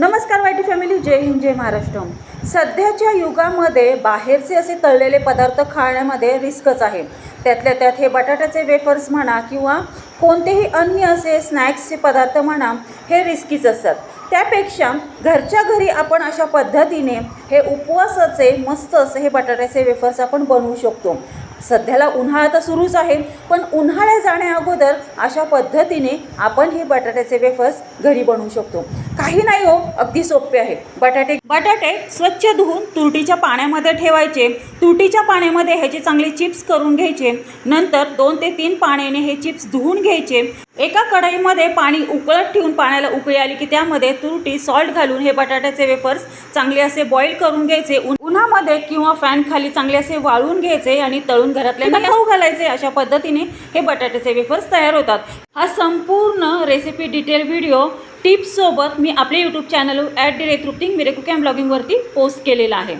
नमस्कार YT family. जय हिंद जय महाराष्ट्र. सध्याच्या युगामध्ये बाहेरचे असे तळलेले पदार्थ खाण्यामध्ये रिस्कच आहे. त्यातल्या त्यात हे बटाट्याचे वेफर्स म्हणा किंवा कोणतेही अन्य असे स्नॅक्सचे पदार्थ म्हणा हे रिस्कीच असतात. त्यापेक्षा घरच्या घरी आपण अशा पद्धतीने हे उपवासाचे मस्त असे हे बटाट्याचे वेफर्स आपण बनवू शकतो. सध्याला उन्हाळा तर सुरूच आहे पण उन्हाळ्या जाण्या अगोदर अशा पद्धतीने आपण हे बटाट्याचे वेफर्स घरी बनवू शकतो. काही नाही हो अगदी सोपे आहे. बटाटे बटाटे स्वच्छ धुवून तुरटीच्या पाण्यामध्ये ठेवायचे. तुरटीच्या पाण्यामध्ये ह्याचे चांगले चिप्स करून घ्यायचे. नंतर दोन ते तीन पाण्याने हे चिप्स धुवून घ्यायचे. एका कढईमध्ये पाणी उकळत ठेवून पाण्याला उकळी आली की त्यामध्ये तुरटी सॉल्ट घालून हे बटाट्याचे वेफर्स चांगले असे बॉईल करून घ्यायचे. उन- उन्हामध्ये किंवा फॅन खाली चांगले असे वाळून घ्यायचे आणि तळून घरातल्या खाऊ घालायचे. अशा पद्धतीने हे बटाट्याचे वेफर्स तयार होतात. हा संपूर्ण रेसिपी डिटेल व्हिडिओ टिप्ससोबत मी आपल्या यूट्यूब चॅनल ॲट डी रेट रुपटिंग मिरे कुकॅम ब्लॉगिंगवरती पोस्ट केलेला आहे.